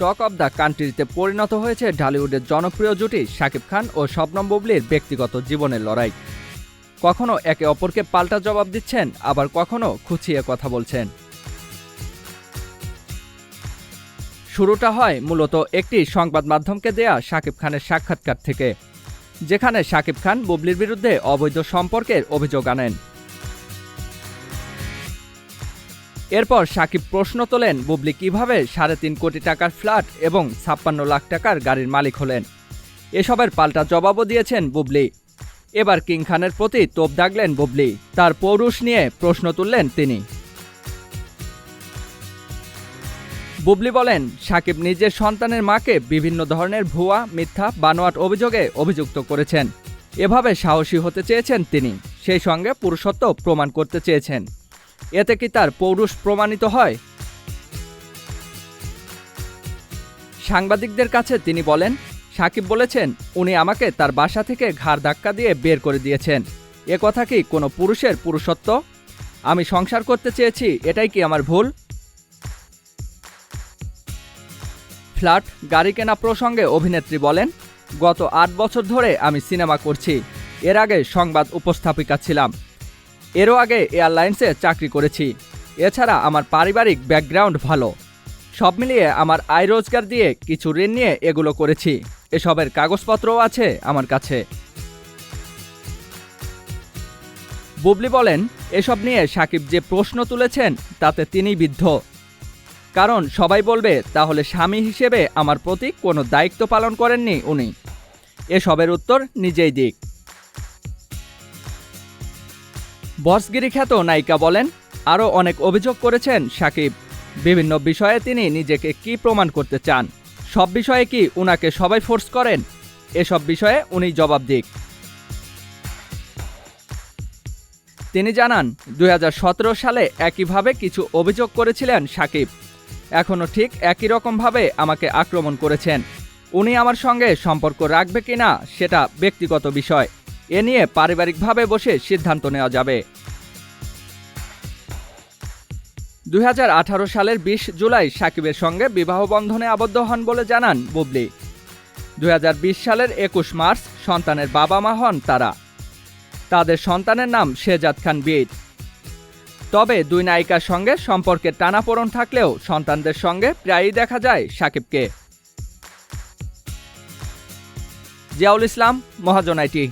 Talk of the কান্ট্রিতে পরিণত হয়েছে ঢালিউডের জনপ্রিয় জুটি শাকিব খান ও শবনম বুবলির ব্যক্তিগত জীবনের লড়াই। কখনো একে অপরকে পাল্টা জবাব দিচ্ছেন, আবার কখনো খুঁচিয়ে কথা বলছেন। শুরুটা হয় মূলত একটি সংবাদ মাধ্যমকে দেয়া শাকিব খানের সাক্ষাৎকার থেকে, যেখানে শাকিব খান বুবলির বিরুদ্ধে অবৈধ সম্পর্কের অভিযোগ আনেন। এরপর সাকিব প্রশ্ন তোলেন, বুবলি, কীভাবে সাড়ে তিন কোটি টাকার ফ্ল্যাট এবং ছাপ্পান্ন লাখ টাকার গাড়ির মালিক হলেন? এসবের পাল্টা জবাবও দিয়েছেন বুবলি। এবার কিং খানের প্রতি তোপ দাগলেন বুবলি। তার পৌরুষ নিয়ে প্রশ্ন তুললেন তিনি। বুবলি বলেন, সাকিব নিজের সন্তানের মাকে বিভিন্ন ধরনের ভুয়া, মিথ্যা, বানোয়াট অভিযোগে অভিযুক্ত করেছেন। এভাবে সাহসী হতে চেয়েছেন তিনি। সেই সঙ্গে পুরুষত্ব প্রমাণ করতে চেয়েছেন। এতে কি তার পৌরুষ প্রমাণিত হয়? সাংবাদিকদের কাছে তিনি বলেন, সাকিব বলেছেন, উনি আমাকে তার বাসা থেকে ঘাড় ধাক্কা দিয়ে বের করে দিয়েছেন। এ কথা কি কোনো পুরুষের পুরুষত্ব? আমি সংসার করতে চেয়েছি, এটাই কি আমার ভুল? ফ্ল্যাট, গাড়ি কেনা প্রসঙ্গে অভিনেত্রী বলেন, গত আট বছর ধরে আমি সিনেমা করছি। এর আগে সংবাদ উপস্থাপিকা ছিলাম। এরও আগে এয়ারলাইন্সে চাকরি করেছি। এছাড়া আমার পারিবারিক ব্যাকগ্রাউন্ড ভালো। সব মিলিয়ে আমার আয় রোজগার দিয়ে কিছু ঋণ নিয়ে এগুলো করেছি। এসবের কাগজপত্রও আছে আমার কাছে। বুবলি বলেন, এসব নিয়ে সাকিব যে প্রশ্ন তুলেছেন, তাতে তিনি বিদ্ধ। কারণ সবাই বলবে, তাহলে স্বামী হিসেবে আমার প্রতি কোনো দায়িত্ব পালন করেননি উনি। এসবের উত্তর নিজেই দিক। বসগিরি খ্যাত নায়িকা বলেন, আরও অনেক অভিযোগ করেছেন সাকিব। বিভিন্ন বিষয়ে তিনি নিজেকে কি প্রমাণ করতে চান? সব বিষয়ে কি উনাকে সবাই ফোর্স করেন? এসব বিষয়ে উনি জবাব দিক। তিনি জানান দু হাজার সতেরো সালে একইভাবে কিছু অভিযোগ করেছিলেন সাকিব। এখনও ঠিক একই রকমভাবে আমাকে আক্রমণ করেছেন। উনি আমার সঙ্গে সম্পর্ক রাখবে কিনা সেটা ব্যক্তিগত বিষয়। এ নিয়ে পারিবারিকভাবে বসে সিদ্ধান্ত নেওয়া যাবে। দুই হাজার আঠারো সালের বিশ জুলাই সাকিবের সঙ্গে বিবাহ বন্ধনে আবদ্ধ হন বলে জানান বুবলি। দুই হাজার বিশ সালের একুশ মার্চ সন্তানের বাবা মা হন তারা। তাদের সন্তানের নাম শেজাদ খান বিদ তবে দুই নায়িকার সঙ্গে সম্পর্কের টানাপোড়ন থাকলেও সন্তানদের সঙ্গে প্রায়ই দেখা যায় সাকিবকে। জিয়াউল ইসলাম মহাজনাইটি